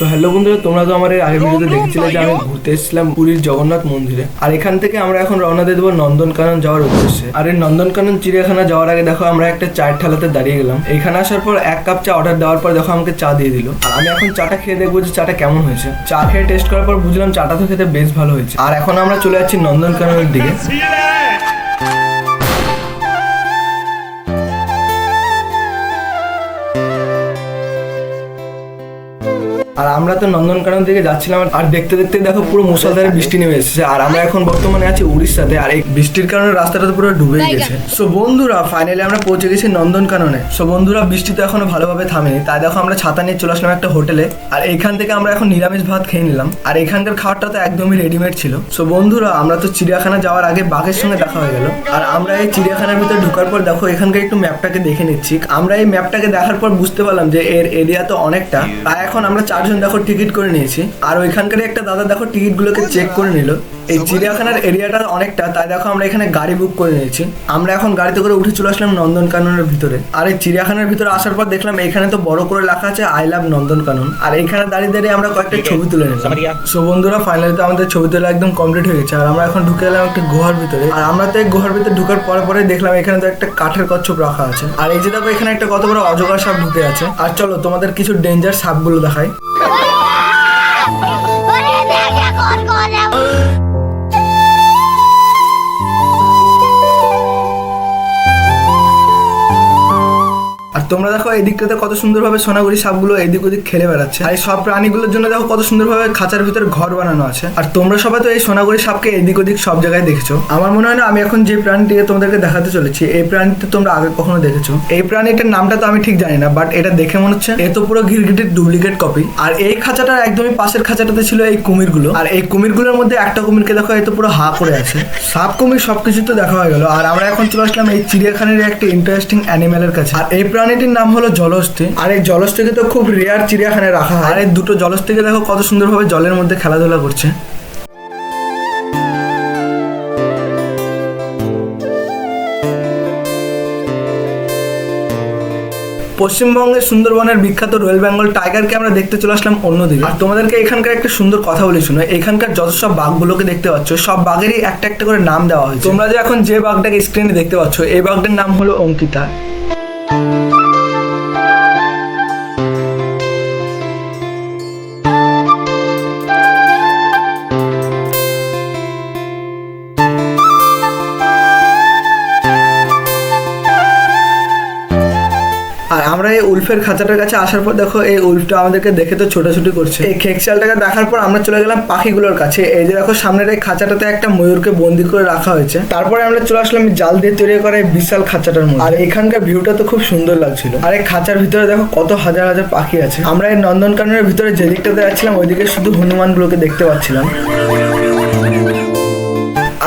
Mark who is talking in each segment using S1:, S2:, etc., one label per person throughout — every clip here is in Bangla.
S1: সো হ্যালো বন্ধুরা তোমরা তো আমার আগের ভিডিওতে দেখেছিলে যে আমি ঘুরতে এসেছিলাম পুরীর জগন্নাথ মন্দিরে। আর এখান থেকে আমরা এখন রওনা দিয়ে দেবো নন্দনকানন যাওয়ার উদ্দেশ্যে। আর এই নন্দনকানন চিড়িয়াখানা যাওয়ার আগে দেখো আমরা একটা চায়ের ঠালাতে দাঁড়িয়ে গেলাম। এখানে আসার পর এক কাপ চা অর্ডার দেওয়ার পর দেখো আমাকে চা দিয়ে দিল। আর আমি এখন চাটা খেয়ে দেখব যে চাটা কেমন হয়েছে। চা খেয়ে টেস্ট করার পর বুঝলাম চাটা তো খেতে বেশ ভালো হয়েছে। আর এখন আমরা চলে যাচ্ছি নন্দনকাননের দিকে। আর আমরা তো নন্দনকানন থেকে যাচ্ছিলাম আর দেখতে দেখতে দেখো পুরো মুসলধারে বৃষ্টি নেমে এসেছে। আর আমরা এখন বর্তমানে আছি উড়িষ্যাতে আর এই বৃষ্টির কারণে রাস্তাটা তো পুরো ডুবে গেছে। সো বন্ধুরা ফাইনালি আমরা পৌঁছে গেছি নন্দনকাননে। সো বন্ধুরা বৃষ্টি তো এখনও ভালোভাবে থামেনি। তাই দেখো আমরা ছাতা নিয়ে চলে আসলাম একটা হোটেলে। আর এইখান থেকে আমরা এখন নিরামিষ ভাত খেয়ে নিলাম। আর এখানকার খাবারটা তো একদমই রেডিমেড ছিল। সো বন্ধুরা আমরা তো চিড়িয়াখানা যাওয়ার আগে বাঘের সঙ্গে দেখা হয়ে গেল। আর আমরা এই চিড়িয়াখানার ভিতরে ঢোকার পর দেখো এখানকার একটু ম্যাপটাকে দেখে নিচ্ছি। আমরা এই ম্যাপটাকে দেখার পর বুঝতে পারলাম যে এর এরিয়া তো অনেকটা। তাই এখন আমরা চারজন দেখো টিকিট করে নিয়েছি। আর ওইখানকার একটা দাদা দেখো টিকিট গুলোকে চেক করে নিল। এই চিড়িয়াখানার এরিয়াটা অনেকটা তাই দেখো আমরা এখানে গাড়ি বুক করে নিয়েছি আমরা এখন গাড়িতে করে উঠে চলে আসলাম নন্দনকাননের ভিতরে আর এই চিড়িয়াখানার ভিতরে আসার পর দেখলাম এখানে তো বড় করে লেখা আছে আই লাভ নন্দনকানন আর এখানে দাঁড়িয়ে দাঁড়িয়ে আমরা কয়েকটা ছবি তুলে নিলাম সো বন্ধুরা ফাইনালি তো আমাদের ছবি তোলা একদম কমপ্লিট হয়ে গেছে আর আমরা এখন ঢুকে এলাম একটা গুহার ভিতরে আর আমরা তো এই গুহার ভিতরে ঢুকার পরে পরে দেখলাম এখানে তো একটা কাঠের কচ্ছপ রাখা আছে আর এই যে দেখো এখানে একটা কত বড় অজগর সাপ ঢুকে আছে আর চলো তোমাদের কিছু ডেঞ্জার সাপগুলো দেখাই তোমরা দেখো এই দিকটাতে কত সুন্দরভাবে সোনাগুড়ি সাপগুলো এদিক ওদিক খেলে বেড়াচ্ছে। আর সব প্রাণীগুলোর জন্য দেখো কত সুন্দরভাবে খাঁচার ভিতরে ঘর বানানো আছে। আর তোমরা সবাই তো এই সোনাগুড়ি সাপকে এদিক ওদিক সব জায়গায় দেখেছ। আমার মনে হয় না, আমি এখন যে প্রাণীটিকে তোমাদেরকে দেখাতে চলেছি, এই প্রাণীটা তোমরা আগে কখনো দেখেছ। এই প্রাণীটার নামটা তো আমি ঠিক জানি না বাট এটা দেখে মনে হচ্ছে এ তো পুরো গিরগিটির ডুপ্লিকেট কপি আর এই খাঁচাটার একদমই পাশের খাঁচাটাতে ছিল এই কুমিরগুলো। আর এই কুমিরগুলোর মধ্যে একটা কুমিরকে দেখো এই তো পুরো হা করে আছে। সাপ, কুমির সবকিছু তো দেখা হয়ে গেল। আর আমরা এখন চলে আসলাম এই চিড়িয়াখানার একটা ইন্টারেস্টিং অ্যানিমেলের কাছে। আর এই প্রাণীটির নাম হলো জলহস্তি আর এই জলহস্তিকে তো খুব রেয়ার চিড়িয়াখানায় রাখা হয়। আর এই দুটো জলহস্তিকে দেখো কত সুন্দরভাবে জলের মধ্যে খেলাধুলা করছে। পশ্চিমবঙ্গের সুন্দরবনের বিখ্যাত রয়্যাল বেঙ্গল টাইগারকে আমরা দেখতে চলে আসলাম অন্যদিকে আর তোমাদেরকে এখানকার একটা সুন্দর কথা বলে শুনো এখানকার যত সব বাঘগুলোকে দেখতে পাচ্ছ সব বাঘেরই একটা একটা করে নাম দেওয়া হয়েছে। তোমরা যে এখন যে বাঘটাকে স্ক্রিনে দেখতে পাচ্ছ এই বাঘটার নাম হলো অঙ্কিতা। আমরা এই উলফের খাঁচাটার কাছে আসার পর দেখো, এই উলফটা আমাদেরকে দেখে তো ছোটাছুটি করছে। এই খেকশালটাকে দেখার পর আমরা চলে গেলাম পাখিগুলোর কাছে। এই যে দেখো, সামনের এই খাঁচাটাতে একটা ময়ূরকে বন্দি করে রাখা হয়েছে। তারপরে আমরা চলে আসলাম জাল দিয়ে তৈরি করা এই বিশাল খাঁচাটার মধ্যে। আর এখানকার ভিউটা তো খুব সুন্দর লাগছিল। আর এই খাঁচার ভিতরে দেখো, কত হাজার হাজার পাখি আছে। আমরা এই নন্দনকাননের ভিতরে যেদিকটাতে যাচ্ছিলাম, ওইদিকে শুধু হনুমানগুলোকে দেখতে পাচ্ছিলাম।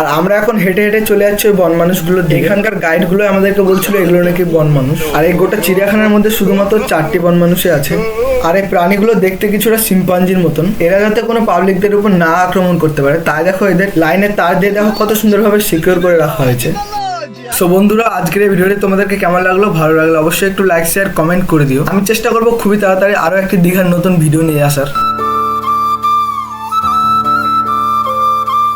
S1: আর আমরা এখন হেঁটে হেঁটে চলে যাচ্ছি ওই বন মানুষগুলো এখানকার গাইডগুলো আমাদেরকে বলছিল এগুলো নাকি বন মানুষ। আর এই গোটা চিড়িয়াখানার মধ্যে শুধুমাত্র চারটি বন মানুষই আছে। আর এই প্রাণীগুলো দেখতে কিছুটা সিম্পাঞ্জির মতন। এরা যাতে কোনো পাবলিকদের উপর না আক্রমণ করতে পারে তাই দেখো এদের লাইনে তার দিয়ে দেখো কত সুন্দরভাবে সিকিউর করে রাখা হয়েছে। সো বন্ধুরা আজকের এই ভিডিওটি তোমাদেরকে কেমন লাগল? ভালো লাগল অবশ্যই একটু লাইক শেয়ার কমেন্ট করে দিও। আমি চেষ্টা করব খুবই তাড়াতাড়ি আরও একটি দীঘার নতুন ভিডিও নিয়ে আসার।